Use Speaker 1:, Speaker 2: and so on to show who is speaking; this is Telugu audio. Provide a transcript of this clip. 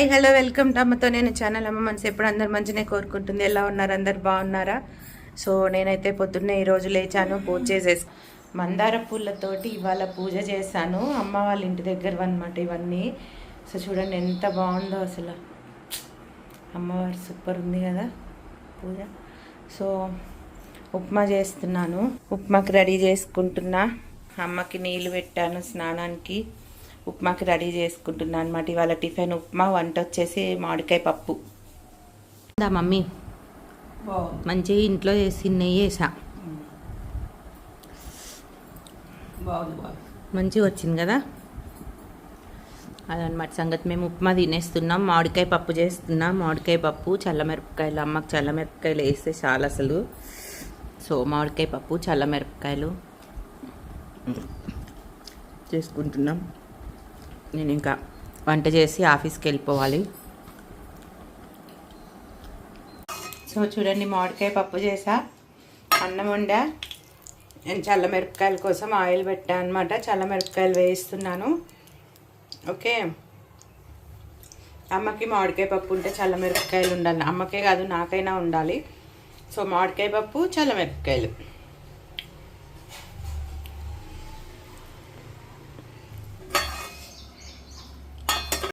Speaker 1: హాయ్ హలో వెల్కమ్ టు అమ్మతో నేను ఛానల్. అమ్మ మనసు ఎప్పుడు అందరు మంచినే కోరుకుంటుంది. ఎలా ఉన్నారు? అందరు బాగున్నారా? సో నేనైతే పొద్దున్నే ఈరోజు లేచాను పూజ చేసేసి. మందార పూలతోటి ఇవాళ పూజ చేశాను. అమ్మ వాళ్ళ ఇంటి దగ్గర అనమాట ఇవన్నీ. సో చూడండి ఎంత బాగుందో అసలు. అమ్మవారు సూపర్ ఉంది కదా పూజ. సో ఉప్మా చేస్తున్నాను. ఉప్మాకి రెడీ చేసుకుంటున్నా. అమ్మకి నీళ్ళు పెట్టాను స్నానానికి. ఉప్మాకి రెడీ చేసుకుంటున్నా అనమాట ఇవాళ టిఫిన్ ఉప్మా వంట వచ్చేసి మామిడికాయ పప్పు. దా మమ్మీ.
Speaker 2: బాగుంది.
Speaker 1: మంచిగా ఇంట్లో చేసి నెయ్యి వేసా.
Speaker 2: బాగుంది బాగుంది.
Speaker 1: మంచిగా వచ్చింది కదా? అదనమాట సంగతి. మేము ఉప్మా తినేస్తున్నాం మామిడికాయ పప్పు చేస్తున్నాం. మామిడికాయ పప్పు చల్లమిరపకాయలు. అమ్మకి చల్లమిరపకాయలు వేస్తే చాలా అసలు. సో మామిడికాయ పప్పు చల్లమిరపకాయలు చేసుకుంటున్నాం. నేను ఇంకా వంట చేసి ఆఫీస్కి వెళ్ళిపోవాలి. సో చూడండి మామిడికాయ పప్పు చేసా. అన్నం వండా. నేను చల్లమిరపకాయల కోసం ఆయిల్ పెట్టా అనమాట చల్లమిరపకాయలు వేయిస్తున్నాను. ఓకే. అమ్మకి మామిడికాయ పప్పు ఉంటే చల్లమిరపకాయలు ఉండాలి. అమ్మకే కాదు నాకైనా ఉండాలి. సో మామిడికాయ పప్పు చల్లమిరపకాయలు